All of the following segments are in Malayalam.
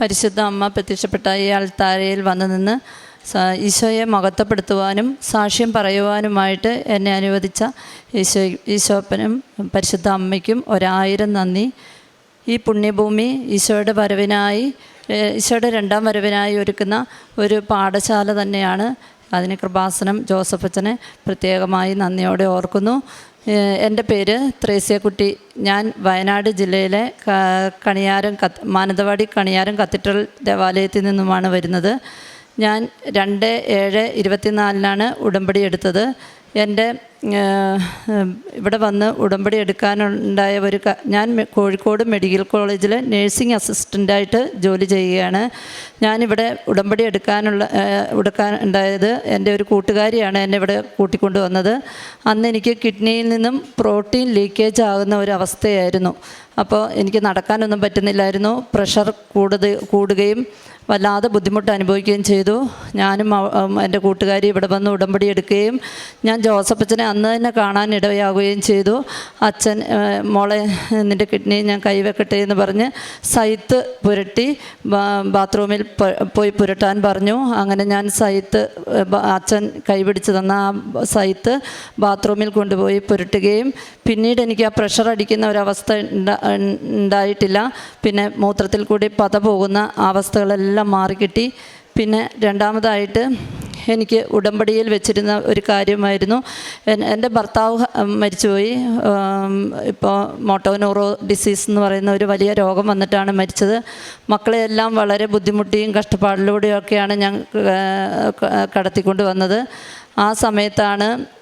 പരിശുദ്ധ അമ്മ പ്രത്യക്ഷപ്പെട്ട ഈ അൾത്താരയിൽ വന്നു നിന്ന് ഈശോയെ മഹത്വപ്പെടുത്തുവാനും സാക്ഷ്യം പറയുവാനുമായിട്ട് എന്നെ അനുവദിച്ച ഈശോ ഈശോപ്പനും പരിശുദ്ധ അമ്മയ്ക്കും ഒരായിരം നന്ദി. ഈ പുണ്യഭൂമി ഈശോയുടെ വരവിനായി ഈശോയുടെ രണ്ടാം വരവിനായി ഒരുക്കുന്ന ഒരു പാഠശാല തന്നെയാണ്. അതിന് കൃപാസനം ജോസഫച്ചനെ പ്രത്യേകമായി നന്ദിയോടെ ഓർക്കുന്നു. എന്റെ പേര് ത്രേസ്യക്കുട്ടി ഞാൻ വയനാട് ജില്ലയിലെ കണിയാരം കത്ത് മാനന്തവാടി കണിയാരം കത്തീഡ്രൽ ദേവാലയത്തിൽ നിന്നുമാണ് വരുന്നത്. ഞാൻ രണ്ട് ഏഴ് ഇരുപത്തിനാലിനാണ് ഉടമ്പടി എടുത്തത്. എന്റെ ഇവിടെ വന്ന് ഉടമ്പടി എടുക്കാനുണ്ടായ ഒരു ഞാൻ കോഴിക്കോട് മെഡിക്കൽ കോളേജിൽ നേഴ്സിംഗ് അസിസ്റ്റന്റായിട്ട് ജോലി ചെയ്യുകയാണ്. ഞാനിവിടെ ഉടമ്പടി എടുക്കാനുള്ള എടുക്കാൻ ഉണ്ടായത് എന്റെ ഒരു കൂട്ടുകാരിയാണ് എന്നെ ഇവിടെ കൂട്ടിക്കൊണ്ടു വന്നത്. അന്ന് എനിക്ക് കിഡ്നിയിൽ നിന്നും പ്രോട്ടീൻ ലീക്കേജ് ആകുന്ന ഒരു അവസ്ഥയായിരുന്നു. അപ്പോൾ എനിക്ക് നടക്കാനൊന്നും പറ്റുന്നില്ലായിരുന്നു. പ്രഷർ കൂടുത കൂടുകയും വല്ലാതെ ബുദ്ധിമുട്ട് അനുഭവിക്കുകയും ചെയ്തു. ഞാനും എന്റെ കൂട്ടുകാരി ഇവിടെ വന്ന് ഉടമ്പടി എടുക്കുകയും ഞാൻ ജോസഫ് ജോസഫച്ചനെ അന്ന് തന്നെ കാണാൻ ഇടയാകുകയും ചെയ്തു. അച്ഛൻ മോളെ നിന്റെ കിഡ്നി ഞാൻ കൈവെക്കട്ടെ എന്ന് പറഞ്ഞ് സൈത്ത് പുരട്ടി ബാത്റൂമിൽ പോയി പുരട്ടാൻ പറഞ്ഞു. അങ്ങനെ ഞാൻ സൈത്ത് അച്ഛൻ കൈപിടിച്ച് തന്ന ആ സൈത്ത് ബാത്റൂമിൽ കൊണ്ടുപോയി പുരട്ടുകയും. പിന്നീട് എനിക്ക് ആ പ്രഷർ അടിക്കുന്ന ഒരവസ്ഥ ഉണ്ടാ- ഉണ്ടായിട്ടില്ല പിന്നെ മൂത്രത്തിൽ കൂടി പത പോകുന്ന അവസ്ഥകളെല്ലാം മാറിക്കിട്ടി പിന്നെ രണ്ടാമതായിട്ട് എനിക്ക് ഉടമ്പടിയിൽ വെച്ചിരുന്ന ഒരു കാര്യമായിരുന്നു. എന്റെ ഭർത്താവ് മരിച്ചുപോയി. ഇപ്പോൾ മോട്ടോനോറോ ഡിസീസ് എന്ന് പറയുന്ന ഒരു വലിയ രോഗം വന്നിട്ടാണ് മരിച്ചത്. മക്കളെയെല്ലാം വളരെ ബുദ്ധിമുട്ടിയും കഷ്ടപ്പാടിലൂടെയൊക്കെയാണ് ഞാൻ കടത്തിക്കൊണ്ട് വന്നത്. ആ സമയത്താണ്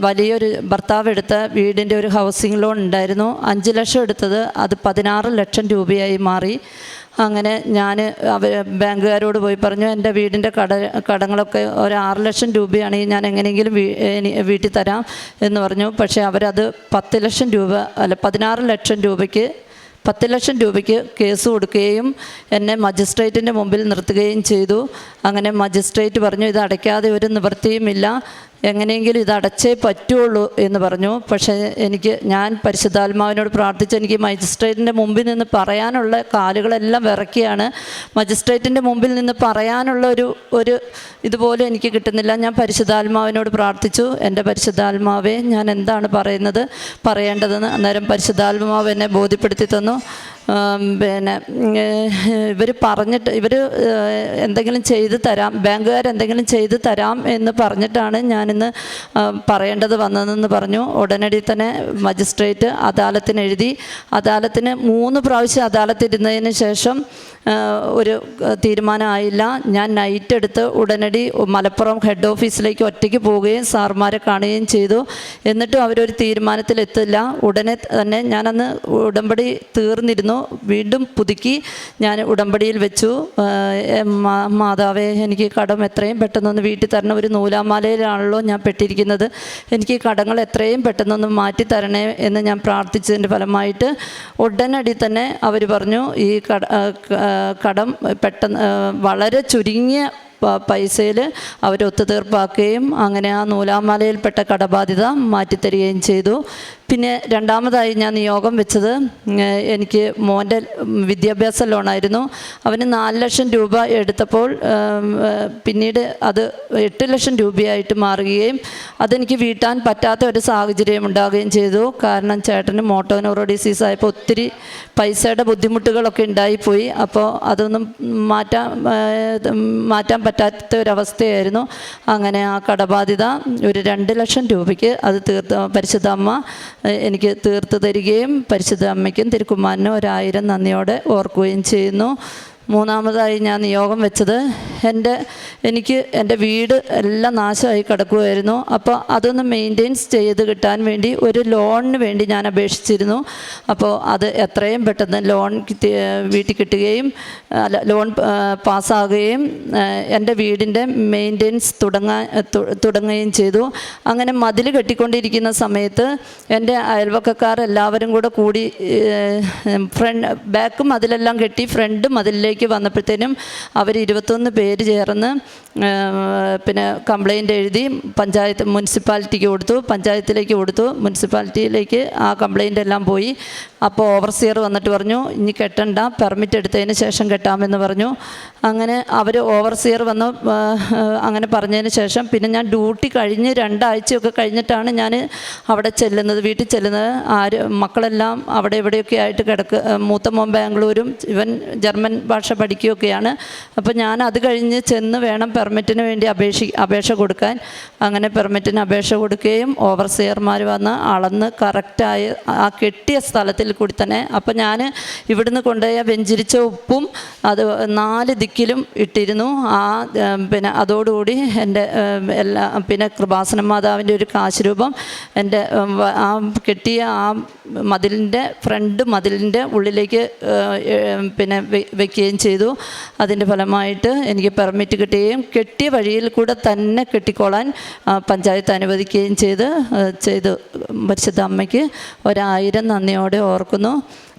വലിയൊരു ഭർത്താവ് എടുത്ത വീടിന്റെ ഒരു ഹൗസിംഗ് ലോൺ ഉണ്ടായിരുന്നു. അഞ്ച് ലക്ഷം എടുത്തത്. അത് പതിനാറ് ലക്ഷം രൂപയായി മാറി. അങ്ങനെ ഞാൻ അവർ ബാങ്കുകാരോട് പോയി പറഞ്ഞു എന്റെ വീടിന്റെ കട കടങ്ങളൊക്കെ ഒരു ആറ് ലക്ഷം രൂപയാണെങ്കിൽ ഞാൻ എങ്ങനെയെങ്കിലും വീട്ടിൽ തരാം എന്ന് പറഞ്ഞു. പക്ഷേ അവരത് പത്ത് ലക്ഷം രൂപ അല്ല പതിനാറ് ലക്ഷം രൂപയ്ക്ക് പത്ത് ലക്ഷം രൂപയ്ക്ക് കേസ് കൊടുക്കുകയും എന്നെ മജിസ്ട്രേറ്റിന്റെ മുമ്പിൽ നിർത്തുകയും ചെയ്തു. അങ്ങനെ മജിസ്ട്രേറ്റ് പറഞ്ഞു ഇത് അടയ്ക്കാതെ ഒരു നിവൃത്തിയുമില്ല എങ്ങനെയെങ്കിലും ഇത് അടച്ചേ പറ്റുള്ളൂ എന്ന് പറഞ്ഞു. പക്ഷേ എനിക്ക് ഞാൻ പരിശുദ്ധാത്മാവിനോട് പ്രാർത്ഥിച്ച് എനിക്ക് മജിസ്ട്രേറ്റിന്റെ മുമ്പിൽ നിന്ന് പറയാനുള്ള കാലുകളെല്ലാം വിറക്കിയാണ് മജിസ്ട്രേറ്റിന്റെ മുമ്പിൽ നിന്ന് പറയാനുള്ള ഒരു ഒരു ഇതുപോലെ എനിക്ക് കിട്ടുന്നില്ല. ഞാൻ പരിശുദ്ധാത്മാവിനോട് പ്രാർത്ഥിച്ചു. എന്റെ പരിശുദ്ധാത്മാവെ ഞാൻ എന്താണ് പറയുന്നത്? പറയേണ്ടതെന്ന് അന്നേരം പരിശുദ്ധാത്മാവ് എന്നെ ബോധ്യപ്പെടുത്തി തന്നു. പിന്നെ ഇവർ പറഞ്ഞിട്ട് ഇവർ എന്തെങ്കിലും ചെയ്ത് തരാം. ബാങ്കുകാർ എന്തെങ്കിലും ചെയ്ത് തരാം എന്ന് പറഞ്ഞിട്ടാണ് ഞാനിന്ന് ആ, പറയേണ്ടത് വന്നതെന്ന് പറഞ്ഞു. ഉടനടി തന്നെ മജിസ്ട്രേറ്റ് അദാലത്തിന് എഴുതി. അദാലത്തിന് മൂന്ന് പ്രാവശ്യം അദാലത്തിരുന്നതിന് ശേഷം ഒരു തീരുമാനമായില്ല. ഞാൻ നൈറ്റ് എടുത്ത് ഉടനടി മലപ്പുറം ഹെഡ് ഓഫീസിലേക്ക് ഒറ്റയ്ക്ക് പോവുകയും സാർമാരെ കാണുകയും ചെയ്തു. എന്നിട്ടും അവരൊരു തീരുമാനത്തിലെത്തില്ല ഉടനെ തന്നെ ഞാനന്ന് ഉടമ്പടി തീർന്നിരുന്നു. വീണ്ടും പുതുക്കി ഞാൻ ഉടമ്പടിയിൽ വെച്ചു. മാതാവേ എനിക്ക് കടം എത്രയും പെട്ടെന്നൊന്ന് വീട്ടിൽ തരണം. ഒരു നൂലാമാലയിലാണല്ലോ ഞാൻ പെട്ടിരിക്കുന്നത്. എനിക്ക് കടങ്ങൾ എത്രയും പെട്ടെന്നൊന്ന് മാറ്റി തരണേ എന്ന് ഞാൻ പ്രാർത്ഥിച്ചതിന്റെ ഫലമായിട്ട് ഉടനടി തന്നെ അവർ പറഞ്ഞു ഈ കട പെട്ടെന്ന് വളരെ ചുരുങ്ങിയ പൈസയിൽ അവർ ഒത്തുതീർപ്പാക്കുകയും അങ്ങനെ ആ നൂലാമാലയിൽപ്പെട്ട കടബാധ്യത മാറ്റിത്തരികയും ചെയ്തു. പിന്നെ രണ്ടാമതായി ഞാൻ നിയോഗം വെച്ചത് എനിക്ക് മോന്റെ വിദ്യാഭ്യാസ ലോണായിരുന്നു. അവന് നാല് ലക്ഷം രൂപ എടുത്തപ്പോൾ പിന്നീട് അത് എട്ട് ലക്ഷം രൂപയായിട്ട് മാറുകയും അതെനിക്ക് വീട്ടാൻ പറ്റാത്ത ഒരു സാഹചര്യം ഉണ്ടാകുകയും ചെയ്തു. കാരണം ചേട്ടന് മോട്ടോനോറോ ഡിസീസ് ആയപ്പോൾ ഒത്തിരി പൈസയുടെ ബുദ്ധിമുട്ടുകളൊക്കെ ഉണ്ടായിപ്പോയി. അപ്പോൾ അതൊന്നും മാറ്റാൻ മാറ്റാൻ പറ്റാത്ത ഒരവസ്ഥയായിരുന്നു. അങ്ങനെ ആ കടബാധ്യത ഒരു രണ്ട് ലക്ഷം രൂപയ്ക്ക് അത് തീർത്ത പരിശുദ്ധ അമ്മ എനിക്ക് തീർത്ത് തരികയും പരിശുദ്ധ അമ്മയ്ക്കും തിരുക്കുമാരനും ഒരായിരം നന്ദിയോടെ ഓർക്കുകയും ചെയ്യുന്നു. മൂന്നാമതായി ഞാൻ നിയോഗം വെച്ചത് എന്റെ എനിക്ക് എന്റെ വീട് എല്ലാം നാശമായി കിടക്കുമായിരുന്നു അപ്പോൾ അതൊന്ന് മെയിന്റെയിൻസ് ചെയ്ത് കിട്ടാൻ വേണ്ടി ഒരു ലോണിന് വേണ്ടി ഞാൻ അപേക്ഷിച്ചിരുന്നു. അപ്പോൾ അത് എത്രയും പെട്ടെന്ന് ലോൺ വീട്ടിൽ കിട്ടുകയും അല്ല ലോൺ പാസ്സാകുകയും എന്റെ വീടിന്റെ മെയിന്റെയിൻസ് തുടങ്ങാൻ തുടങ്ങുകയും ചെയ്തു. അങ്ങനെ മതിൽ കെട്ടിക്കൊണ്ടിരിക്കുന്ന സമയത്ത് എന്റെ അയൽവക്കക്കാർ എല്ലാവരും കൂടെ കൂടി ഫ്രണ്ട് ബാക്ക് മതിലെല്ലാം കെട്ടി ഫ്രണ്ട് മതിലിലേക്ക് വന്നപ്പോഴത്തേനും അവർ ഇരുപത്തൊന്ന് പേര് ചേർന്ന് പിന്നെ കംപ്ലൈന്റ് എഴുതി പഞ്ചായത്ത് മുനിസിപ്പാലിറ്റിക്ക് കൊടുത്തു പഞ്ചായത്തിലേക്ക് കൊടുത്തു മുനിസിപ്പാലിറ്റിയിലേക്ക് ആ കംപ്ലൈന്റ് എല്ലാം പോയി. അപ്പോൾ ഓവർസിയർ വന്നിട്ട് പറഞ്ഞു ഇനി കെട്ടണ്ട പെർമിറ്റ് എടുത്തതിന് ശേഷം കെട്ടാമെന്ന് പറഞ്ഞു. അങ്ങനെ അവർ ഓവർസിയർ വന്ന് അങ്ങനെ പറഞ്ഞതിന് ശേഷം പിന്നെ ഞാൻ ഡ്യൂട്ടി കഴിഞ്ഞ് രണ്ടാഴ്ചയൊക്കെ കഴിഞ്ഞിട്ടാണ് ഞാൻ അവിടെ ചെല്ലുന്നത് വീട്ടിൽ ചെല്ലുന്നത്. ആര് മക്കളെല്ലാം അവിടെ ഇവിടെയൊക്കെ ആയിട്ട് കിടക്ക് മൂത്ത മോൻ ബാംഗ്ലൂരും ഇവൻ ജർമ്മൻ ഭാഷ പഠിക്കുകയൊക്കെയാണ്. അപ്പോൾ ഞാൻ അത് കഴിഞ്ഞ് ചെന്ന് വേണം പെർമിറ്റിന് വേണ്ടി അപേക്ഷി അപേക്ഷ കൊടുക്കാൻ. അങ്ങനെ പെർമിറ്റിന് അപേക്ഷ കൊടുക്കുകയും ഓവർസിയർമാർ വന്ന് അളന്ന് കറക്റ്റായി ആ കെട്ടിയ സ്ഥലത്തിൽ കൂടി തന്നെ അപ്പം ഞാൻ ഇവിടുന്ന് കൊണ്ടുപോയ വെഞ്ചിരിച്ച ഉപ്പും അത് നാല് ദിക്കിലും ഇട്ടിരുന്നു. ആ പിന്നെ അതോടുകൂടി എന്റെ എല്ലാ പിന്നെ കൃപാസന മാതാവിന്റെ ഒരു കാശുരൂപം എന്റെ ആ കെട്ടിയ ആ മതിലിന്റെ ഫ്രണ്ട് മതിലിന്റെ ഉള്ളിലേക്ക് പിന്നെ വെക്കുകയും ചെയ്തു. അതിന്റെ ഫലമായിട്ട് എനിക്ക് പെർമിറ്റ് കിട്ടുകയും കെട്ടിയ വഴിയിൽ കൂടെ തന്നെ കെട്ടിക്കോളാൻ പഞ്ചായത്ത് അനുവദിക്കുകയും ചെയ്ത് ചെയ്തു. പരിശുദ്ധ അമ്മയ്ക്ക് ഒരായിരം നന്ദിയോടെ ഓർക്കുന്നു.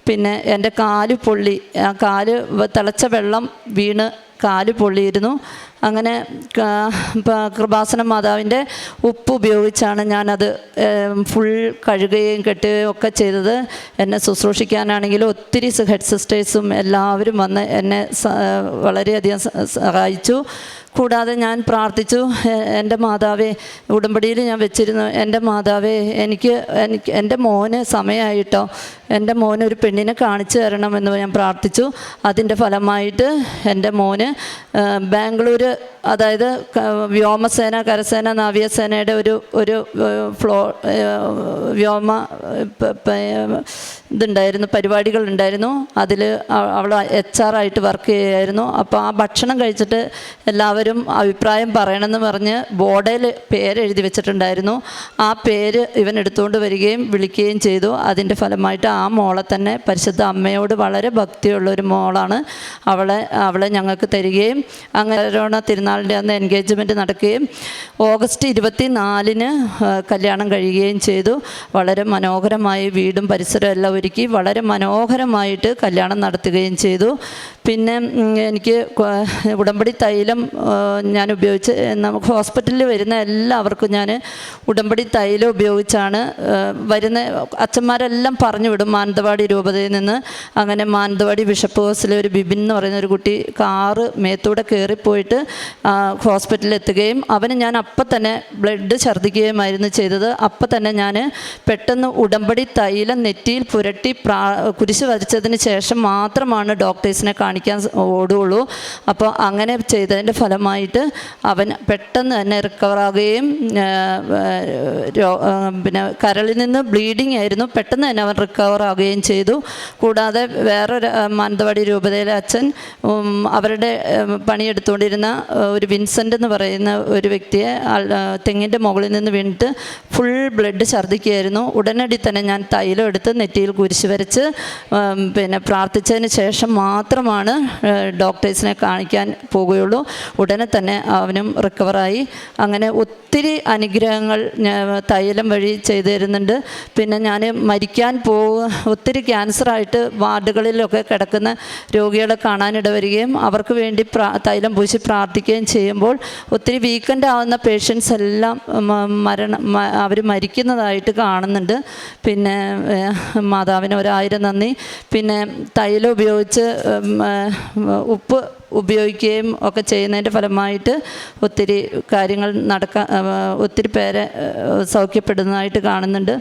പിന്നെ എന്റെ കാൽ പൊള്ളി ആ കാൽ തിളച്ച വെള്ളം വീണ് കാൽ പൊള്ളിയിരുന്നു. അങ്ങനെ കൃപാസന മാതാവിന്റെ ഉപ്പ് ഉപയോഗിച്ചാണ് ഞാനത് ഫുൾ കഴുകുകയും കെട്ടുകയും ഒക്കെ ചെയ്തത്. എന്നെ ശുശ്രൂഷിക്കാനാണെങ്കിലും ഒത്തിരി ഹെഡ് സിസ്റ്റേഴ്സും എല്ലാവരും വന്ന് എന്നെ വളരെയധികം സഹായിച്ചു. കൂടാതെ ഞാൻ പ്രാർത്ഥിച്ചു എന്റെ മാതാവേ ഉടമ്പടിയിൽ ഞാൻ വെച്ചിരുന്നു എന്റെ മാതാവേ എനിക്ക് എനിക്ക് എന്റെ മോന് സമയമായിട്ടോ എന്റെ മോന് ഒരു പെണ്ണിനെ കാണിച്ചു തരണമെന്ന് ഞാൻ പ്രാർത്ഥിച്ചു. അതിന്റെ ഫലമായിട്ട് എന്റെ മോന് ബാംഗ്ലൂർ അതായത് വ്യോമസേന കരസേന നാവികസേനയുടെ ഒരു ഒരു ഫ്ലോ വ്യോമ ഇതുണ്ടായിരുന്നു പരിപാടികൾ ഉണ്ടായിരുന്നു അതിൽ അവൾ എച്ച് ആർ ആയിട്ട് വർക്ക് ചെയ്യുമായിരുന്നു അപ്പോൾ ആ ഭക്ഷണം കഴിച്ചിട്ട് എല്ലാവരും അഭിപ്രായം പറയണമെന്ന് പറഞ്ഞ് ബോർഡിൽ പേരെഴുതി വെച്ചിട്ടുണ്ടായിരുന്നു. ആ പേര് ഇവൻ എടുത്തുകൊണ്ട് വരികയും വിളിക്കുകയും ചെയ്തു. അതിന്റെ ഫലമായിട്ട് ആ മോളെ തന്നെ പരിശുദ്ധ അമ്മയോട് വളരെ ഭക്തിയുള്ള ഒരു മോളാണ്. അവളെ അവളെ ഞങ്ങൾക്ക് തരികയും അങ്ങനെ കൊറോണ തിരുനാളിന്റെ അന്ന് എൻഗേജ്മെന്റ് നടക്കുകയും ഓഗസ്റ്റ് ഇരുപത്തി നാലിന് കല്യാണം കഴിയുകയും ചെയ്തു. വളരെ മനോഹരമായി വീടും പരിസരവും എല്ലാം ഒരുക്കി വളരെ മനോഹരമായിട്ട് കല്യാണം നടത്തുകയും ചെയ്തു. പിന്നെ എനിക്ക് ഉടമ്പടി തൈലം ഞാൻ ഉപയോഗിച്ച് നമുക്ക് ഹോസ്പിറ്റലിൽ വരുന്ന എല്ലാവർക്കും ഞാൻ ഉടമ്പടി തൈലം ഉപയോഗിച്ചാണ് വരുന്ന അച്ഛന്മാരെല്ലാം പറഞ്ഞു വിടും മാനന്തവാടി രൂപതയിൽ നിന്ന്. അങ്ങനെ മാനന്തവാടി ബിഷപ്പ് ഹൗസിലെ ഒരു ബിബിൻ എന്ന് പറയുന്ന ഒരു കുട്ടി കാറ് മേത്തൂടെ കയറിപ്പോയിട്ട് ഹോസ്പിറ്റലിൽ എത്തുകയും അവന് ഞാൻ അപ്പം തന്നെ ബ്ലഡ് ഛർദ്ദിക്കുകയുമായിരുന്നു ചെയ്തത്. അപ്പം തന്നെ ഞാൻ പെട്ടെന്ന് ഉടമ്പടി തൈലം നെറ്റിയിൽ പുരട്ടി പ്രാ കുരിശ് വരച്ചതിന് ശേഷം മാത്രമാണ് ഡോക്ടേഴ്സിനെ കാണിക്കാൻ ഓടുകയുള്ളൂ. അപ്പോൾ അങ്ങനെ ചെയ്തതിന്റെ ഫലമായിട്ട് അവൻ പെട്ടെന്ന് തന്നെ റിക്കവറാകുകയും പിന്നെ കരളിൽ നിന്ന് ബ്ലീഡിങ് ആയിരുന്നു. പെട്ടെന്ന് തന്നെ അവൻ റിക്കവറാകുകയും ചെയ്തു. കൂടാതെ വേറൊരു മാനന്തവാടി രൂപതയിലെ അച്ഛൻ അവരുടെ പണിയെടുത്തുകൊണ്ടിരുന്ന ഒരു വിൻസെന്റ് എന്ന് പറയുന്ന ഒരു വ്യക്തിയെ തെങ്ങിന്റെ മുകളിൽ നിന്ന് വീണിട്ട് ഫുൾ ബ്ലഡ് ഛർദ്ദിക്കുകയായിരുന്നു. ഉടനടി തന്നെ ഞാൻ തൈലം എടുത്ത് നെറ്റിയിൽ കുരിശ് വരച്ച് പിന്നെ പ്രാർത്ഥിച്ചതിന് ശേഷം മാത്രമാണ് ഡോക്ടേഴ്സിനെ കാണിക്കാൻ പോവുകയുള്ളൂ ഉടനെ തന്നെ അവനും റിക്കവറായി. അങ്ങനെ ഒത്തിരി അനുഗ്രഹങ്ങൾ തൈലം വഴി ചെയ്തു തരുന്നുണ്ട് പിന്നെ ഞാൻ മരിക്കാൻ പോകുക ഒത്തിരി ക്യാൻസറായിട്ട് വാർഡുകളിലൊക്കെ കിടക്കുന്ന രോഗികളെ കാണാനിട വരികയും അവർക്ക് വേണ്ടി തൈലം പൂശി പ്രാർത്ഥിക്കുകയും ചെയ്യുമ്പോൾ ഒത്തിരി വീക്കെൻഡ് ആവുന്ന പേഷ്യൻസ് എല്ലാം മരണം അവർ മരിക്കുന്നതായിട്ട് കാണുന്നുണ്ട്. പിന്നെ മാതാവിന് ഒരായിരം നന്ദി. പിന്നെ തൈലം ഉപയോഗിച്ച് ഉപ്പ് ഉപയോഗിക്കുകയും ഒക്കെ ചെയ്യുന്നതിന്റെ ഫലമായിട്ട് ഒത്തിരി കാര്യങ്ങൾ നടക്കാൻ ഒത്തിരി പേരെ സൗഖ്യപ്പെടുന്നതായിട്ട് കാണുന്നുണ്ട്.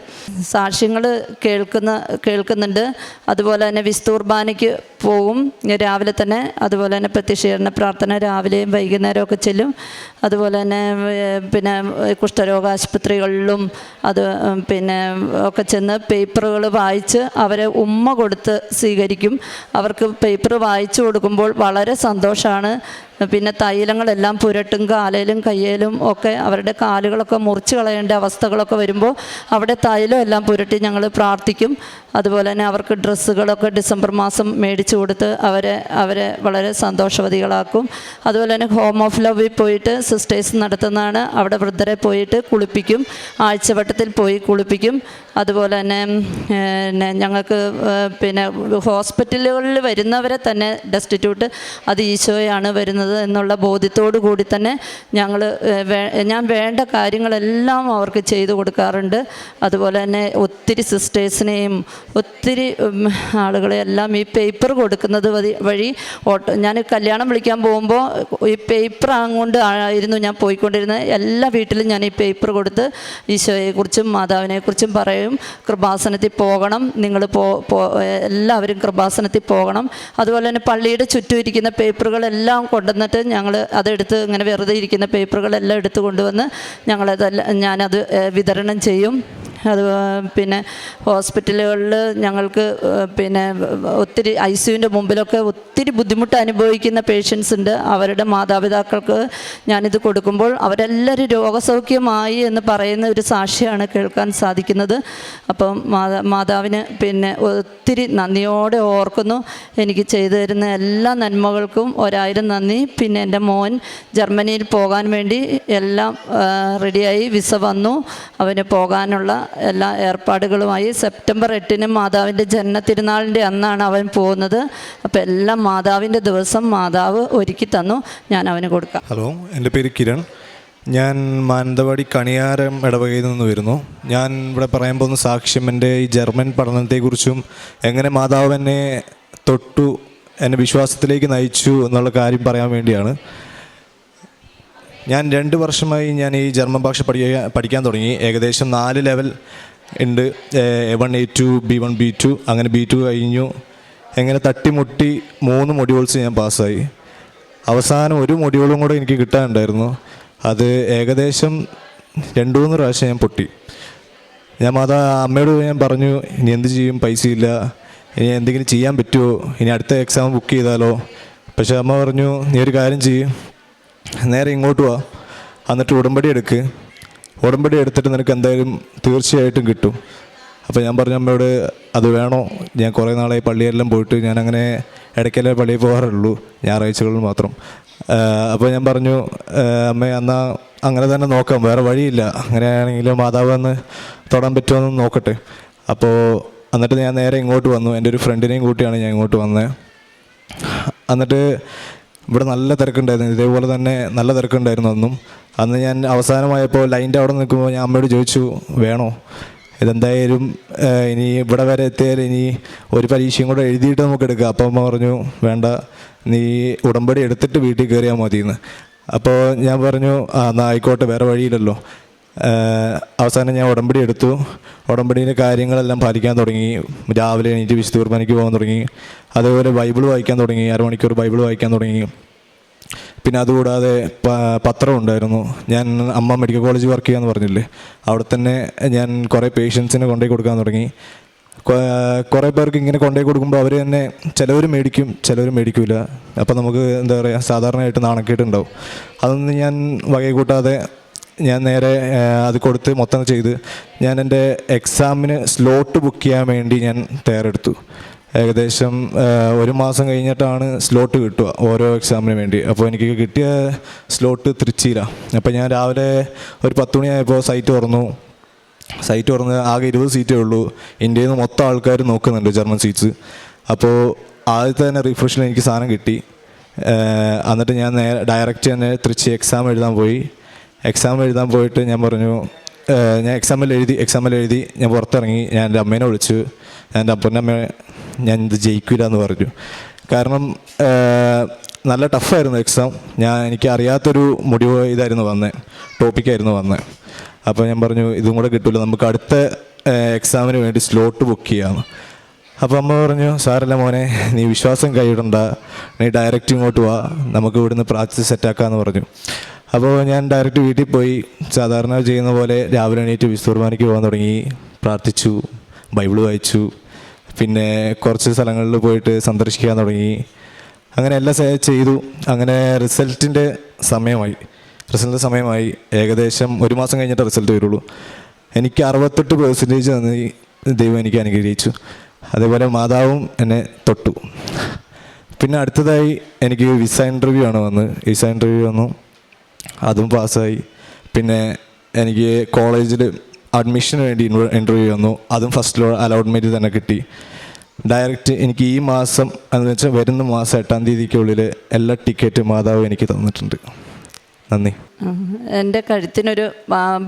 സാക്ഷ്യങ്ങൾ കേൾക്കുന്ന കേൾക്കുന്നുണ്ട്. അതുപോലെ തന്നെ വിസ്തൂർബാനയ്ക്ക് പോകും രാവിലെ തന്നെ അതുപോലെ തന്നെ പ്രത്യക്ഷീകരണ പ്രാർത്ഥന രാവിലെയും വൈകുന്നേരവും ഒക്കെ ചെല്ലും. അതുപോലെ തന്നെ പിന്നെ കുഷ്ഠരോഗ ആശുപത്രികളിലും അത് പിന്നെ ഒക്കെ ചെന്ന് പേപ്പറുകൾ വായിച്ച് അവരെ ഉമ്മ കൊടുത്ത് സ്വീകരിക്കും. അവർക്ക് പേപ്പർ വായിച്ചു കൊടുക്കുമ്പോൾ വളരെ സന്തോഷമാണ് പിന്നെ തൈലങ്ങളെല്ലാം പുരട്ടും കാലയിലും കയ്യിലും ഒക്കെ അവരുടെ കാലുകളൊക്കെ മുറിച്ച് കളയേണ്ട അവസ്ഥകളൊക്കെ വരുമ്പോൾ അവിടെ തൈലം എല്ലാം പുരട്ടി ഞങ്ങൾ പ്രാർത്ഥിക്കും. അതുപോലെ തന്നെ അവർക്ക് ഡ്രസ്സുകളൊക്കെ ഡിസംബർ മാസം മേടിച്ചു കൊടുത്ത് അവരെ അവരെ വളരെ സന്തോഷവതികളാക്കും. അതുപോലെ തന്നെ ഹോം ഓഫ് ലവിൽ പോയിട്ട് സിസ്റ്റേഴ്സ് നടത്തുന്നതാണ്. അവിടെ വൃദ്ധരെ പോയിട്ട് കുളിപ്പിക്കും. ആഴ്ചവട്ടത്തിൽ പോയി കുളിപ്പിക്കും. അതുപോലെ തന്നെ പിന്നെ ഞങ്ങൾക്ക് പിന്നെ ഹോസ്പിറ്റലുകളിൽ വരുന്നവരെ തന്നെ ഡെസ്റ്റിറ്റ്യൂട്ട് അത് ഈശോയാണ് വരുന്നത്. ചെയ്യുന്നത് എന്നുള്ള ബോധ്യത്തോടു കൂടി തന്നെ ഞങ്ങൾ ഞാൻ വേണ്ട കാര്യങ്ങളെല്ലാം അവർക്ക് ചെയ്തു കൊടുക്കാറുണ്ട്. അതുപോലെ തന്നെ ഒത്തിരി സിസ്റ്റേഴ്സിനെയും ഒത്തിരി ആളുകളെ എല്ലാം ഈ പേപ്പർ കൊടുക്കുന്നത് വഴി ഓട്ടോ ഞാൻ കല്യാണം വിളിക്കാൻ പോകുമ്പോൾ ഈ പേപ്പർ അങ്ങോട്ട് ആയിരുന്നു ഞാൻ പോയിക്കൊണ്ടിരുന്നത്. എല്ലാ വീട്ടിലും ഞാൻ ഈ പേപ്പർ കൊടുത്ത് ഈശോയെക്കുറിച്ചും മാതാവിനെക്കുറിച്ചും പറയും. കൃപാസനത്തിൽ പോകണം നിങ്ങൾ പോ എല്ലാവരും കൃപാസനത്തിൽ പോകണം. അതുപോലെ തന്നെ പള്ളിയുടെ ചുറ്റും ഇരിക്കുന്ന പേപ്പറുകളെല്ലാം കൊണ്ടുവന്നിട്ട് ഞങ്ങൾ അതെടുത്ത് ഇങ്ങനെ വെറുതെ ഇരിക്കുന്ന പേപ്പറുകളെല്ലാം എടുത്തു കൊണ്ടുവന്ന് ഞങ്ങളതെല്ലാം ഞാനത് വിതരണം ചെയ്യും. അത് പിന്നെ ഹോസ്പിറ്റലുകളിൽ ഞങ്ങൾക്ക് പിന്നെ ഒത്തിരി ഐ സിയുവിന്റെ മുമ്പിലൊക്കെ ഒത്തിരി ബുദ്ധിമുട്ട് അനുഭവിക്കുന്ന പേഷ്യൻസ് ഉണ്ട്. അവരുടെ മാതാപിതാക്കൾക്ക് ഞാനിത് കൊടുക്കുമ്പോൾ അവരെല്ലാവരും രോഗസൗഖ്യമായി എന്ന് പറയുന്ന ഒരു സാക്ഷിയാണ് കേൾക്കാൻ സാധിക്കുന്നത്. അപ്പം മാതാ മാതാവിന് പിന്നെ ഒത്തിരി നന്ദിയോടെ ഓർക്കുന്നു. എനിക്ക് ചെയ്തു തരുന്ന എല്ലാ നന്മകൾക്കും ഒരായിരം നന്ദി. പിന്നെ എന്റെ മോൻ ജർമ്മനിയിൽ പോകാൻ വേണ്ടി എല്ലാം റെഡിയായി വിസ വന്നു. അവന് പോകാനുള്ള എല്ലാ ഏർപ്പാടുകളുമായി സെപ്റ്റംബർ എട്ടിന് മാതാവിന്റെ ജന്മ തിരുനാളിന്റെ അന്നാണ് അവൻ പോകുന്നത്. അപ്പോൾ എല്ലാം മാതാവിന്റെ ദിവസം മാതാവ് ഒരുക്കി തന്നു. ഞാൻ അവന് കൊടുക്കാം. ഹലോ എന്റെ പേര് കിരൺ. ഞാൻ മാനന്തവാടി കണിയാരം ഇടവകയിൽ നിന്ന് വരുന്നു. ഞാൻ ഇവിടെ പറയാൻ പോകുന്ന സാക്ഷ്യം എന്റെ ഈ ജർമ്മൻ പഠനത്തെക്കുറിച്ചും എങ്ങനെ മാതാവ് എന്നെ തൊട്ടു എന്നെ വിശ്വാസത്തിലേക്ക് നയിച്ചു എന്നുള്ള കാര്യം പറയാൻ വേണ്ടിയാണ്. ഞാൻ രണ്ട് വർഷമായി ഞാൻ ഈ ജർമ്മൻ ഭാഷ പഠിക്കാൻ പഠിക്കാൻ തുടങ്ങി. ഏകദേശം നാല് ലെവൽ ഉണ്ട്. A one A two B one B two അങ്ങനെ ബി ടു കഴിഞ്ഞു. എങ്ങനെ തട്ടിമുട്ടി മൂന്ന് മൊഡ്യൂൾസ് ഞാൻ പാസ്സായി. അവസാനം ഒരു മൊഡ്യൂളും കൂടെ എനിക്ക് കിട്ടാനുണ്ടായിരുന്നു. അത് ഏകദേശം രണ്ടു മൂന്ന് പ്രാവശ്യം ഞാൻ പൊട്ടി. ഞാൻ മാതാ അമ്മയോട് ഞാൻ പറഞ്ഞു ഇനി എന്ത് ചെയ്യും? പൈസയില്ല. ഇനി എന്തെങ്കിലും ചെയ്യാൻ പറ്റുമോ? ഇനി അടുത്ത എക്സാം ബുക്ക് ചെയ്താലോ? പക്ഷേ അമ്മ പറഞ്ഞു നീ ഒരു കാര്യം ചെയ്യും. നേരെ ഇങ്ങോട്ട് വാ. എന്നിട്ട് ഉടമ്പടി എടുക്ക്. ഉടമ്പടി എടുത്തിട്ട് നിനക്ക് എന്തായാലും തീർച്ചയായിട്ടും കിട്ടും. അപ്പോൾ ഞാൻ പറഞ്ഞു അമ്മയോട് അത് വേണോ? ഞാൻ കുറേ നാളായി പള്ളിയെല്ലാം പോയിട്ട് ഞാൻ അങ്ങനെ ഇടയ്ക്കല്ലേ പള്ളിയിൽ പോകാറുള്ളൂ ഞായറാഴ്ചകളിൽ മാത്രം. അപ്പോൾ ഞാൻ പറഞ്ഞു അമ്മ എന്നാൽ അങ്ങനെ തന്നെ നോക്കാം വേറെ വഴിയില്ല. അങ്ങനെയാണെങ്കിൽ മാതാവ് എന്ന് തൊടാൻ പറ്റുമെന്ന് നോക്കട്ടെ. അപ്പോൾ എന്നിട്ട് ഞാൻ നേരെ ഇങ്ങോട്ട് വന്നു. എന്റെ ഒരു ഫ്രണ്ടിനെയും കൂട്ടിയാണ് ഞാൻ ഇങ്ങോട്ട് വന്നത് എന്നിട്ട് ഇവിടെ നല്ല തിരക്കുണ്ടായിരുന്നു. ഇതേപോലെ തന്നെ നല്ല തിരക്കുണ്ടായിരുന്നു അന്നും. അന്ന് ഞാൻ അവസാനമായപ്പോൾ ലൈന്റെ അവിടെ നിൽക്കുമ്പോൾ ഞാൻ അമ്മയോട് ചോദിച്ചു വേണോ? ഇതെന്തായാലും ഇനി ഇവിടെ വരെ എത്തിയാൽ ഇനി ഒരു പരീക്ഷയും കൂടെ എഴുതിയിട്ട് നമുക്ക് എടുക്കാം. അപ്പോൾ അമ്മ പറഞ്ഞു വേണ്ട നീ ഉടമ്പടി എടുത്തിട്ട് വീട്ടിൽ കയറിയാൽ മതിയെന്ന്. അപ്പോൾ ഞാൻ പറഞ്ഞു ആ എന്നാൽ ആയിക്കോട്ടെ വേറെ വഴിയില്ലല്ലോ. അവസാനം ഞാൻ ഉടമ്പടി എടുത്തു. ഉടമ്പടിയിലെ കാര്യങ്ങളെല്ലാം പാലിക്കാൻ തുടങ്ങി. രാവിലെ എണീറ്റ് വിശുദ്ധ കുർബാനയ്ക്ക് പോകാൻ തുടങ്ങി. അതേപോലെ ബൈബിൾ വായിക്കാൻ തുടങ്ങി. അരമണിക്കൂർ ബൈബിൾ വായിക്കാൻ തുടങ്ങി. പിന്നെ അതുകൂടാതെ പത്രം ഉണ്ടായിരുന്നു. ഞാൻ അമ്മ മെഡിക്കൽ കോളേജ് വർക്ക് ചെയ്യാന്ന് പറഞ്ഞില്ലേ? അവിടെ തന്നെ ഞാൻ കുറേ പേഷ്യൻസിനെ കൊണ്ടുപോയി കൊടുക്കാൻ തുടങ്ങി. കുറേ പേർക്ക് ഇങ്ങനെ കൊണ്ടുപോയി കൊടുക്കുമ്പോൾ അവർ തന്നെ ചിലവർ മേടിക്കും ചിലവർ മേടിക്കില്ല അപ്പോൾ നമുക്ക് എന്താ പറയുക സാധാരണയായിട്ട് നാണക്കേട്ടുണ്ടാവും അതൊന്നും ഞാൻ വകയെ കൂട്ടാതെ ഞാൻ നേരെ അത് കൊടുത്ത് മൊത്തം ചെയ്ത് ഞാൻ എന്റെ എക്സാമിന് സ്ലോട്ട് ബുക്ക് ചെയ്യാൻ വേണ്ടി ഞാൻ തയ്യാറെടുത്തു. ഏകദേശം ഒരു മാസം കഴിഞ്ഞിട്ടാണ് സ്ലോട്ട് കിട്ടുക ഓരോ എക്സാമിന് വേണ്ടി. അപ്പോൾ എനിക്ക് കിട്ടിയ സ്ലോട്ട് തൃച്ചിയിലാണ് അപ്പോൾ ഞാൻ രാവിലെ ഒരു പത്ത് മണിയായപ്പോൾ സൈറ്റ് തുറന്നു. സൈറ്റ് തുറന്ന് ആകെ ഇരുപത് സീറ്റേ ഉള്ളൂ. ഇന്ത്യയിൽ നിന്ന് മൊത്തം ആൾക്കാർ നോക്കുന്നുണ്ട് ജർമ്മൻ സീറ്റ്സ് അപ്പോൾ ആദ്യത്തെ തന്നെ റിഫ്രഷിൽ എനിക്ക് സാധനം കിട്ടി. എന്നിട്ട് ഞാൻ നേരെ ഡയറക്റ്റ് തന്നെ തൃച്ചി എക്സാം എഴുതാൻ പോയി. എക്സാം എഴുതാൻ പോയിട്ട് ഞാൻ പറഞ്ഞു ഞാൻ എക്സാമിൽ എഴുതി എക്സാമിൽ എഴുതി ഞാൻ പുറത്തിറങ്ങി ഞാൻ എന്റെ അമ്മേനെ വിളിച്ചു. ഞാൻ എന്റെ അപ്പന്റെ അമ്മ ഞാൻ ഇത് ജയിക്കില്ല എന്ന് പറഞ്ഞു. കാരണം നല്ല ടഫായിരുന്നു എക്സാം ഞാൻ എനിക്ക് അറിയാത്തൊരു മുടിവ് ഇതായിരുന്നു വന്നത് ടോപ്പിക്കായിരുന്നു വന്നത് അപ്പോൾ ഞാൻ പറഞ്ഞു ഇതും കൂടെ കിട്ടില്ല നമുക്ക് അടുത്ത എക്സാമിന് വേണ്ടി സ്ലോട്ട് ബുക്ക് ചെയ്യാമെന്ന് അപ്പോൾ അമ്മ പറഞ്ഞു സാറല്ല മോനെ നീ വിശ്വാസം കൈയിടണ്ട. നീ ഡയറക്റ്റ് ഇങ്ങോട്ട് വാ. നമുക്ക് ഇവിടുന്ന് പ്രാക്ടീസ് സെറ്റാക്കാമെന്ന് പറഞ്ഞു. അപ്പോൾ ഞാൻ ഡയറക്റ്റ് വീട്ടിൽ പോയി. സാധാരണ ചെയ്യുന്ന പോലെ രാവിലെ എണീറ്റ് വിശ്വർമാനിക്ക് പോകാൻ തുടങ്ങി. പ്രാർത്ഥിച്ചു ബൈബിൾ വായിച്ചു. പിന്നെ കുറച്ച് സ്ഥലങ്ങളിൽ പോയിട്ട് സന്ദർശിക്കാൻ തുടങ്ങി. അങ്ങനെ എല്ലാം ചെയ്തു. അങ്ങനെ റിസൾട്ടിന്റെ സമയമായി. റിസൾട്ട് സമയമായി. ഏകദേശം ഒരു മാസം കഴിഞ്ഞിട്ട് റിസൾട്ട് വരുള്ളൂ. എനിക്ക് അറുപത്തെട്ട് പെർസെന്റേജ് തന്നെ ദൈവം എനിക്ക് അനുഗ്രഹിച്ചു. അതേപോലെ മാതാവും എന്നെ തൊട്ടു. പിന്നെ അടുത്തതായി എനിക്ക് വിസ ഇന്റർവ്യൂ ആണ് വന്ന്. വിസ ഇന്റർവ്യൂ വന്നു. അതും പാസ്സായി. പിന്നെ എനിക്ക് കോളേജിൽ അഡ്മിഷന് വേണ്ടി ഇന്റർവ്യൂ വന്നു. അതും ഫസ്റ്റ് അലോട്ട്മെന്റ് തന്നെ കിട്ടി. ഡയറക്റ്റ് എനിക്ക് ഈ മാസം എന്ന് വെച്ചാൽ വരുന്ന മാസം എട്ടാം തീയതിക്കുള്ളിൽ എല്ലാ ടിക്കറ്റും മാതാവ് എനിക്ക് തന്നിട്ടുണ്ട്. നന്ദി. എന്റെ കഴുത്തിനൊരു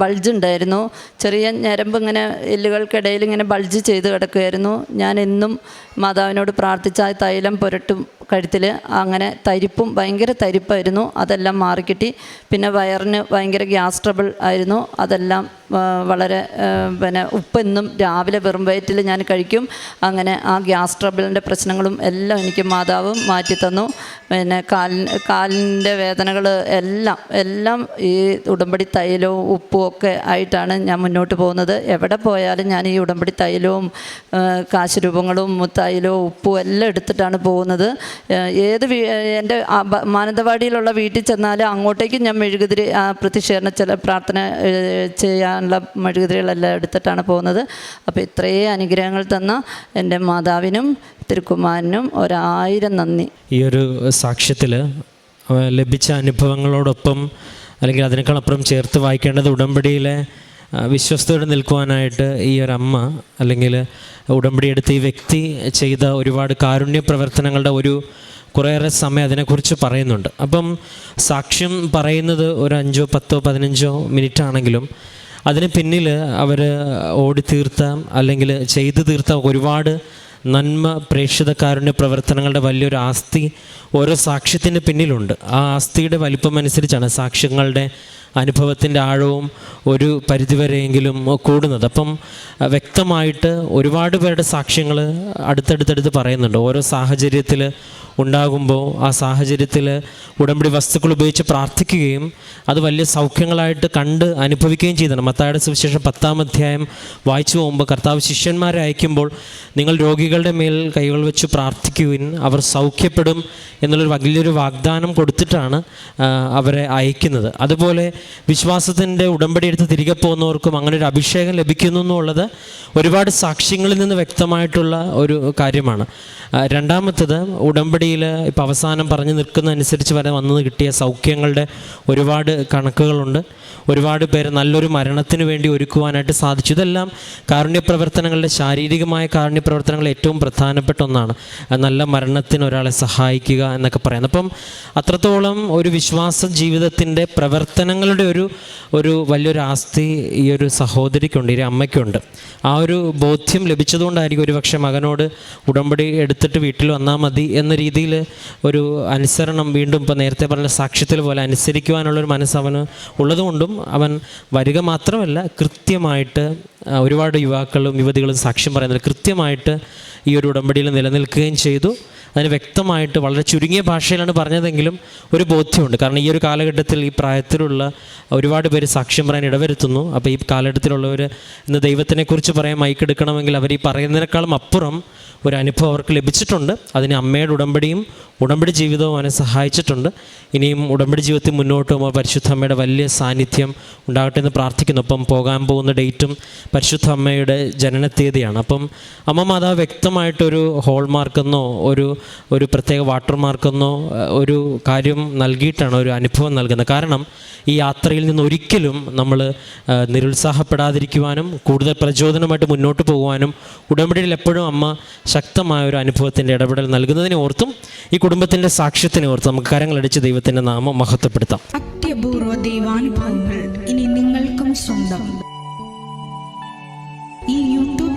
ബൾജ് ഉണ്ടായിരുന്നു. ചെറിയ ഞരമ്പ് ഇങ്ങനെ എല്ലുകൾക്കിടയിൽ ഇങ്ങനെ ബൾജ് ചെയ്ത് കിടക്കുമായിരുന്നു ഞാൻ എന്നും മാതാവിനോട് പ്രാർത്ഥിച്ച തൈലം പുരട്ടും കഴുത്തിൽ. അങ്ങനെ തരിപ്പും ഭയങ്കര തരിപ്പായിരുന്നു. അതെല്ലാം മാറിക്കിട്ടി. പിന്നെ വയറിന് ഭയങ്കര ഗ്യാസ് ട്രബിൾ ആയിരുന്നു. അതെല്ലാം വളരെ പിന്നെ പിന്നെ ഉപ്പെന്നും രാവിലെ വെറും വയറ്റിൽ ഞാൻ കഴിക്കും. അങ്ങനെ ആ ഗ്യാസ് ട്രബിളിന്റെ പ്രശ്നങ്ങളും എല്ലാം എനിക്ക് മാതാവ് മാറ്റിത്തന്നു പിന്നെ കാലിന് കാലിന്റെ വേദനകൾ എല്ലാം എല്ലാം ഈ ഉടമ്പടി തൈലവും ഉപ്പും ഒക്കെ ആയിട്ടാണ് ഞാൻ മുന്നോട്ട് പോകുന്നത്. എവിടെ പോയാലും ഞാൻ ഈ ഉടമ്പടി തൈലവും കാശുരൂപങ്ങളും രൂപങ്ങളും തൈലവും ഉപ്പും എല്ലാം എടുത്തിട്ടാണ് പോകുന്നത്. ഏത് എന്റെ മാനന്തവാടിയിലുള്ള വീട്ടിൽ ചെന്നാലും അങ്ങോട്ടേക്കും ഞാൻ മെഴുകുതിരി പ്രതിഷേധന ചില പ്രാർത്ഥന ഏ, ചെയ്യാനുള്ള മെഴുകുതിരികളെല്ലാം എടുത്തിട്ടാണ് പോകുന്നത്. അപ്പോൾ ഇത്രയും അനുഗ്രഹങ്ങൾ തന്ന എന്റെ മാതാവിനും തിരുക്കുമാരനും ഒരായിരം നന്ദി. ഈ ഒരു സാക്ഷ്യത്തിൽ ലഭിച്ച അനുഭവങ്ങളോടൊപ്പം അല്ലെങ്കിൽ അതിനേക്കാളപ്പുറം ചേർത്ത് വായിക്കേണ്ടത് ഉടമ്പടിയിലെ വിശ്വസ്തയോടെ നിൽക്കുവാനായിട്ട് ഈ ഒരു അമ്മ അല്ലെങ്കിൽ ഉടമ്പടി എടുത്ത ഈ വ്യക്തി ചെയ്ത ഒരുപാട് കാരുണ്യ പ്രവർത്തനങ്ങളുടെ ഒരു കുറേയേറെ സമയം അതിനെക്കുറിച്ച് പറയുന്നുണ്ട്. അപ്പം സാക്ഷ്യം പറയുന്നത് ഒരു അഞ്ചോ പത്തോ പതിനഞ്ചോ മിനിറ്റ് ആണെങ്കിലും അതിന് പിന്നിൽ അവർ ഓടി തീർത്ത അല്ലെങ്കിൽ ചെയ്തു തീർത്ത ഒരുപാട് നന്മ പ്രേക്ഷിതക്കാരുടെ പ്രവർത്തനങ്ങളുടെ വലിയൊരു ആസ്തി ഓരോ സാക്ഷ്യത്തിന്റെ പിന്നിലുണ്ട്. ആ ആസ്തിയുടെ വലിപ്പം അനുസരിച്ചാണ് സാക്ഷ്യങ്ങളുടെ അനുഭവത്തിന്റെ ആഴവും ഒരു പരിധിവരെയെങ്കിലും കൂടുന്നത്. അപ്പം വ്യക്തമായിട്ട് ഒരുപാട് പേരുടെ സാക്ഷ്യങ്ങൾ അടുത്തടുത്തടുത്ത് പറയുന്നുണ്ട്. ഓരോ സാഹചര്യത്തിൽ ഉണ്ടാകുമ്പോൾ ആ സാഹചര്യത്തിൽ ഉടമ്പടി വസ്തുക്കൾ ഉപയോഗിച്ച് പ്രാർത്ഥിക്കുകയും അത് വലിയ സൗഖ്യങ്ങളായിട്ട് കണ്ട് അനുഭവിക്കുകയും ചെയ്തതാണ്. മത്തായുടെ സുവിശേഷം പത്താം അധ്യായം വായിച്ചു പോകുമ്പോൾ കർത്താവ് ശിഷ്യന്മാരെ അയക്കുമ്പോൾ നിങ്ങൾ രോഗികളുടെ മേൽ കൈകൾ വെച്ച് പ്രാർത്ഥിക്കുവിൻ അവർ സൗഖ്യപ്പെടും എന്നുള്ളൊരു വലിയൊരു വാഗ്ദാനം കൊടുത്തിട്ടാണ് അവരെ അയക്കുന്നത്. അതുപോലെ വിശ്വാസത്തിന്റെ ഉടമ്പടി എടുത്ത് തിരികെ പോകുന്നവർക്കും അങ്ങനെ ഒരു അഭിഷേകം ലഭിക്കുന്നു എന്നുള്ളത് ഒരുപാട് സാക്ഷ്യങ്ങളിൽ നിന്ന് വ്യക്തമായിട്ടുള്ള ഒരു കാര്യമാണ്. രണ്ടാമത്തത് രണ്ടാമത്തത് ഉടമ്പടിയിൽ ഇപ്പോൾ അവസാനം പറഞ്ഞു നിൽക്കുന്നതനുസരിച്ച് വരെ വന്നത് കിട്ടിയ സൗഖ്യങ്ങളുടെ ഒരുപാട് കണക്കുകളുണ്ട്. ഒരുപാട് പേര് നല്ലൊരു മരണത്തിന് വേണ്ടി ഒരുക്കുവാനായിട്ട് സാധിച്ചു. ഇതെല്ലാം കാരുണ്യപ്രവർത്തനങ്ങളുടെ ശാരീരികമായ കാരുണ്യ പ്രവർത്തനങ്ങൾ ഏറ്റവും പ്രധാനപ്പെട്ട ഒന്നാണ്. നല്ല മരണത്തിന് ഒരാളെ സഹായിക്കുക എന്നൊക്കെ പറയുന്നത്. അപ്പം അത്രത്തോളം ഒരു വിശ്വാസ ജീവിതത്തിന്റെ പ്രവർത്തനങ്ങളുടെ ഒരു ഒരു വലിയൊരു ആസ്തി ഈ ഒരു സഹോദരിക്കുണ്ട് ഈ അമ്മയ്ക്കുണ്ട്. ആ ഒരു ബോധ്യം ലഭിച്ചതുകൊണ്ടായിരിക്കും ഒരു പക്ഷേ മകനോട് ഉടമ്പടി എടുത്തിട്ട് വീട്ടിൽ വന്നാൽ മതി എന്ന രീതിയിൽ ഒരു അനുസരണം വീണ്ടും ഇപ്പോൾ നേരത്തെ പറഞ്ഞ സാക്ഷ്യത്തിൽ പോലെ അനുസരിക്കുവാനുള്ളൊരു മനസ്സ് അവന് ഉള്ളതുകൊണ്ടും അവൻ വരിക മാത്രമല്ല കൃത്യമായിട്ട് ഒരുപാട് യുവാക്കളും യുവതികളും സാക്ഷ്യം പറയുന്നത് കൃത്യമായിട്ട് ഈ ഒരു ഉടമ്പടിയിൽ നിലനിൽക്കുകയും ചെയ്തു. അതിന് വ്യക്തമായിട്ട് വളരെ ചുരുങ്ങിയ ഭാഷയിലാണ് പറഞ്ഞതെങ്കിലും ഒരു ബോധ്യമുണ്ട്. കാരണം ഈ ഒരു കാലഘട്ടത്തിൽ ഈ പ്രായത്തിലുള്ള ഒരുപാട് പേര് സാക്ഷ്യം പറയാൻ ഇടവരുത്തുന്നു. അപ്പോൾ ഈ കാലഘട്ടത്തിലുള്ളവർ ഇന്ന് ദൈവത്തിനെക്കുറിച്ച് പറയാൻ മൈക്കെടുക്കണമെങ്കിൽ അവർ ഈ പറയുന്നതിനേക്കാളും അപ്പുറം ഒരു അനുഭവം അവർക്ക് ലഭിച്ചിട്ടുണ്ട്. അതിന് അമ്മയുടെ ഉടമ്പടിയും ഉടമ്പടി ജീവിതവും അവനെ സഹായിച്ചിട്ടുണ്ട്. ഇനിയും ഉടമ്പടി ജീവിതത്തിൽ മുന്നോട്ട് പോകുമ്പോൾ പരിശുദ്ധ അമ്മയുടെ വലിയ സാന്നിധ്യം ഉണ്ടാകട്ടെ എന്ന് പ്രാർത്ഥിക്കുന്നു. അപ്പം പോകാൻ പോകുന്ന ഡേറ്റും പരിശുദ്ധ അമ്മയുടെ ജനന തീയതിയാണ് അപ്പം അമ്മ മാതാവ് വ്യക്തമായിട്ടൊരു ഹോൾമാർക്കെന്നോ ഒരു ഒരു പ്രത്യേക വാട്ടർ മാർക്കെന്നോ ഒരു കാര്യം നൽകിയിട്ടാണ് ഒരു അനുഭവം നൽകുന്നത്. കാരണം ഈ യാത്രയിൽ നിന്ന് ഒരിക്കലും നമ്മൾ നിരുത്സാഹപ്പെടാതിരിക്കുവാനും കൂടുതൽ പ്രചോദനമായിട്ട് മുന്നോട്ട് പോകുവാനും ഉടമ്പടിയിൽ എപ്പോഴും അമ്മ ശക്തമായ ഒരു അനുഭവത്തിന്റെ ഇടപെടൽ നൽകുന്നതിനെ ഓർത്തും ഈ കുടുംബത്തിന്റെ സാക്ഷ്യത്തിനെ ഓർത്തും നമുക്ക് കരങ്ങളടിച്ച് ദൈവത്തിന്റെ നാമം മഹത്വപ്പെടുത്താം. അത്യപൂർവ ദൈവാനുഭവങ്ങൾ ഇനി നിങ്ങൾക്കും സ്വന്തം.